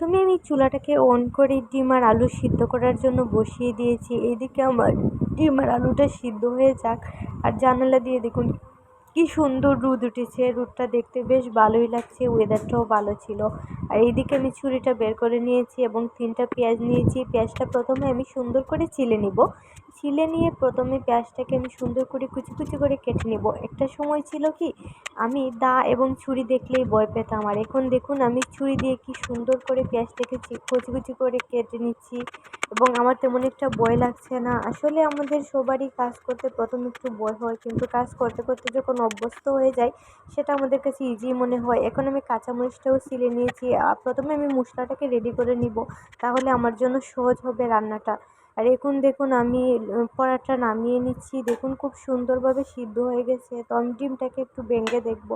প্রথমে আমি চুলাটাকে অন করে ডিম আর আলু সিদ্ধ করার জন্য বসিয়ে দিয়েছি। এদিকে আমার ডিম আর আলুটা সিদ্ধ হয়ে যাক। আর জানালা দিয়ে দেখুন, কি সুন্দর রোদ উঠেছে। রোদটা দেখতে বেশ ভালোই লাগছে ওয়েদারটাও ভালো ছিল। আর এইদিকে আমি ছুরিটা বের করে নিয়েছি এবং তিনটা পেঁয়াজ নিয়েছি। পেঁয়াজটা প্রথমে আমি সুন্দর করে চিলে নিব। চিলে নিয়ে প্রথমে পেঁয়াজটাকে আমি সুন্দর করে কুচি কুচি করে কেটে নেব। একটা সময় ছিল কি আমি দা এবং ছুরি দেখলেই ভয় পেতাম। আর এখন দেখুন, আমি ছুরি দিয়ে কি সুন্দর করে পেঁয়াজটাকে কুচি কুচি করে কেটে নিচ্ছি এবং আমার তেমন একটা ভয় লাগছে না। আসলে আমাদের সবারই কাজ করতে প্রথম একটু ভয় হয়, কিন্তু কাজ করতে করতে যখন অভ্যস্ত হয়ে যায় সেটা আমাদের কাছে ইজি মনে হয়। এখন আমি কাঁচামরিচটাও সিলে নিয়েছি। প্রথমে আমি মশলাটাকে রেডি করে নিব, তাহলে আমার জন্য সহজ হবে রান্নাটা। আর এখন দেখুন আমি পরাটা নামিয়ে নিচ্ছি। দেখুন খুব সুন্দরভাবে সিদ্ধ হয়ে গেছে। তো আমি ডিমটাকে একটু ভেঙে দেখব,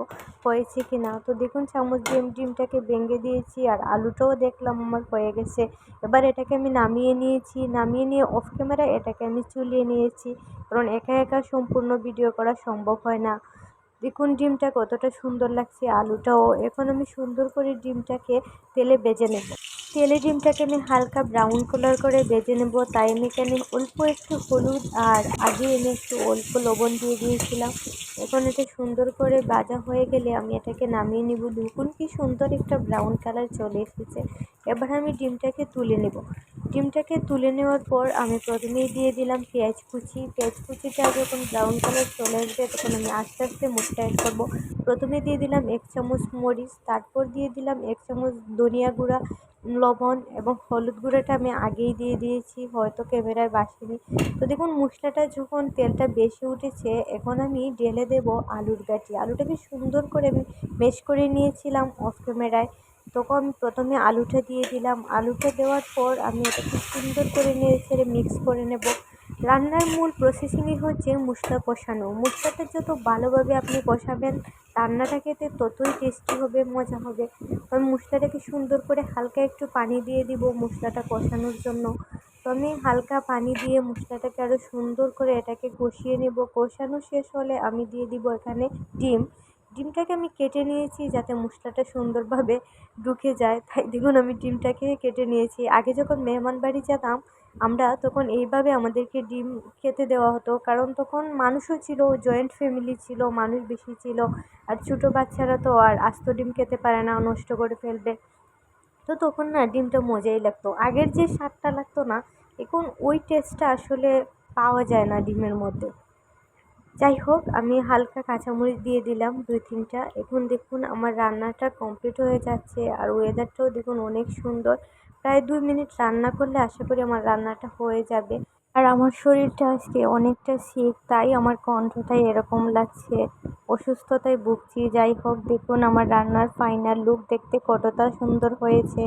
হয়েছে কি না তো দেখুন চামচ দিয়ে আমি ডিমটাকে ভেঙে দিয়েছি আর আলুটাও দেখলাম আমার হয়ে গেছে। এবার এটাকে আমি নামিয়ে নিয়েছি। নামিয়ে নিয়ে অফ ক্যামেরা এটাকে আমি চুলিয়ে নিয়েছি। কারণ একা একা সম্পূর্ণ ভিডিও করা সম্ভব হয় না। দেখুন ডিমটা কতটা সুন্দর লাগছে, আলুটাও। এখন আমি সুন্দর করে ডিমটাকে তেলে বেজে নেব। তেলে ডিমটাকে আমি হালকা ব্রাউন কালার করে বেজে নেব। তাই আমি এখানে অল্প একটু হলুদ আর আগে এনে একটু অল্প লবণ দিয়ে দিয়েছিলাম। এখন এটা সুন্দর করে ভাজা হয়ে গেলে আমি এটাকে নামিয়ে নেব। দেখুন কি সুন্দর একটা ব্রাউন কালার চলে এসেছে। এবার আমি ডিমটাকে তুলে নেব। ডিমটাকে তুলে নেওয়ার পর আমি প্রথমেই দিয়ে দিলাম পেঁয়াজ কুচি। পেঁয়াজ কুচিটা যখন ব্রাউন কালার চলে আসবে, তখন আমি আস্তে আস্তে মুখটা অ্যাড করব। প্রথমে দিয়ে দিলাম এক চামচ মরিচ, তারপর দিয়ে দিলাম এক চামচ ধনিয়া গুঁড়া লবণ এবং হলুদ গুঁড়োটা আমি আগেই দিয়ে দিয়েছি, হয়তো ক্যামেরায় বাসিনি। তো দেখুন, মশলাটা যখন তেলটা বেশি উঠেছে, এখন আমি ঢেলে দেব আলুর গাঠি আলুটাকে সুন্দর করে আমি মেশ করে নিয়েছিলাম অফ ক্যামেরায় তখন প্রথমে আলুটা দিয়ে দিলাম। আলুটা দেওয়ার পর আমি এটাকে সুন্দর করে নিয়ে ছেড়ে মিক্স করে নেব। রান্নার মূল প্রসেসিংই হচ্ছে মশলা কষানো। মশলাটা যত ভালোভাবে আপনি কষাবেন, রান্নাটা খেতে ততই টেস্টি হবে, মজা হবে। আমি মশলাটাকে সুন্দর করে হালকা একটু পানি দিয়ে দিব মশলাটা কষানোর জন্য। তো আমি হালকা পানি দিয়ে মশলাটাকে আরও সুন্দর করে এটাকে কষিয়ে নেব। কষানো শেষ হলে আমি দিয়ে দিব এখানে ডিম। ডিমটাকে আমি কেটে নিয়েছি যাতে মশলাটা সুন্দরভাবে ঢুকে যায়। তাই দেখুন আমি ডিমটাকে কেটে নিয়েছি। আগে যখন মেহমান বাড়ি যেতাম আমরা তখন এইভাবে আমাদেরকে ডিম খেতে দেওয়া হতো। কারণ তখন মানুষও ছিল জয়েন্ট ফ্যামিলি ছিল, মানুষ বেশি ছিল। আর ছোটো বাচ্চারা তো আর আস্ত ডিম খেতে পারে না, নষ্ট করে ফেলবে। তো তখন না ডিমটা মজাই লাগতো। আগের যে স্বাদটা লাগতো না, এখন ওই টেস্টটা আসলে পাওয়া যায় না ডিমের মধ্যে। যাই হোক, আমি হালকা কাঁচামরিচ দিয়ে দিলাম দুই, তিনটা। এখন দেখুন আমার রান্নাটা কমপ্লিট হয়ে যাচ্ছে আর ওয়েদারটাও দেখুন অনেক সুন্দর। প্রায় দুই মিনিট রান্না করলে আশা করি আমার রান্নাটা হয়ে যাবে। আর আমার শরীরটা আজকে অনেকটা শীত তাই আমার কণ্ঠটাই এরকম লাগছে। অসুস্থতায় ভুগছি, যাই হোক, দেখুন আমার রান্নার ফাইনাল লুক দেখতে কতটা সুন্দর হয়েছে।